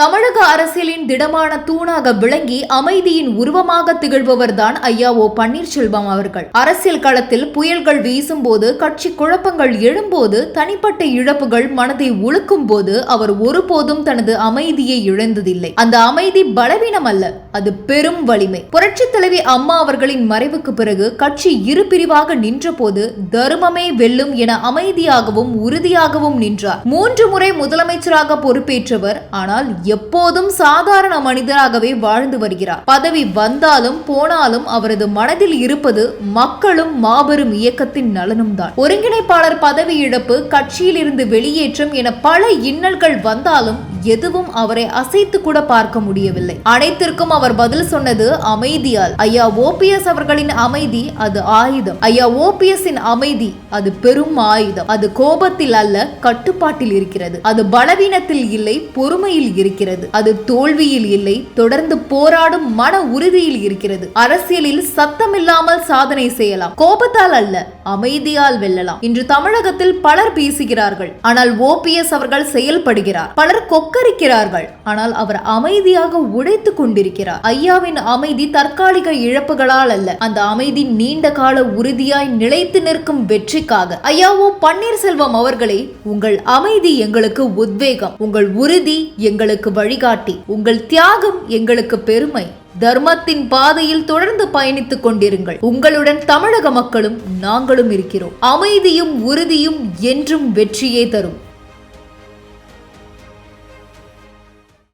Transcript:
தமிழக அரசியலின் திடமான தூணாக விளங்கி அமைதியின் உருவமாக திகழ்பவர்தான் ஐயா ஓ பன்னீர்செல்வம் அவர்கள். அரசியல் களத்தில் புயல்கள் வீசும்போது கட்சி குழப்பங்கள் எழும்போது தனிப்பட்ட இழப்புகள் மனதை உழுக்கும் போது அவர் ஒருபோதும் தனது அமைதியை இழந்ததில்லை. அந்த அமைதி பலவீனம் அல்ல அது பெரும் வலிமை. புரட்சி தலைவி அம்மா அவர்களின் மறைவுக்கு பிறகு கட்சி இரு பிரிவாக நின்றபோது தர்மமே வெல்லும் என அமைதியாகவும் உறுதியாகவும் நின்றார். மூன்று முறை முதலமைச்சராக பொறுப்பேற்றவர் ஆனால் எப்போதும் சாதாரண மனிதராகவே வாழ்ந்து வருகிறார். பதவி வந்தாலும் போனாலும் அவரது மனதில் இருப்பது மக்களும் மாபெரும் இயக்கத்தின் நலனும் தான் ஒருங்கிணைப்பாளர் பதவி இழப்பு கட்சியில் இருந்து வெளியேற்றம் என பல இன்னல்கள் வந்தாலும் எதுவும் அவரை அசைத்து கூட பார்க்க முடியவில்லை. அனைத்திற்கும் அவர் பதில் சொன்னது அமைதியால். ஐயா ஓபிஎஸ் அவர்களின் அமைதி அது ஆயுதம். ஐயா ஓபிஎஸ் அமைதி அது பெரும் ஆயுதம். அது கோபத்தில் அல்ல கட்டுப்பாட்டில் இருக்கிறது. அது பலவீனத்தில் இல்லை பொறுமையில் இருக்கிறது. அது தோல்வியில் இல்லை தொடர்ந்து போராடும் மன உறுதியில் இருக்கிறது. அரசியலில் சத்தமில்லாமல் சாதனை செய்யலாம். கோபத்தால் அல்ல அமைதியால் வெல்லலாம். இன்று தமிழகத்தில் பலர் பேசுகிறார்கள். ஆனால் ஓபிஎஸ் அவர்கள் செயல்படுகிறார். பலர் கொக்கரிக்கிறார்கள் ஆனால் அவர் அமைதியாக உடைத்து கொண்டிருக்கிறார். ஐயாவின் அமைதி தற்காலிக இழப்புகளால் அல்ல. அந்த அமைதி நீண்ட கால உறுதியாய் நிலைத்து நிற்கும் வெற்றிக்காக. ஐயாவோ பன்னீர்செல்வம் அவர்களே உங்கள் அமைதி எங்களுக்கு உத்வேகம். உங்கள் உறுதி எங்களுக்கு வழிகாட்டி. உங்கள் தியாகம் எங்களுக்கு பெருமை. தர்மத்தின் பாதையில் தொடர்ந்து பயணித்துக் கொண்டிருங்கள். உங்களுடன் தமிழக மக்களும் நாங்களும் இருக்கிறோம். அமைதியும் உறுதியும் என்றும் வெற்றியே தரும்.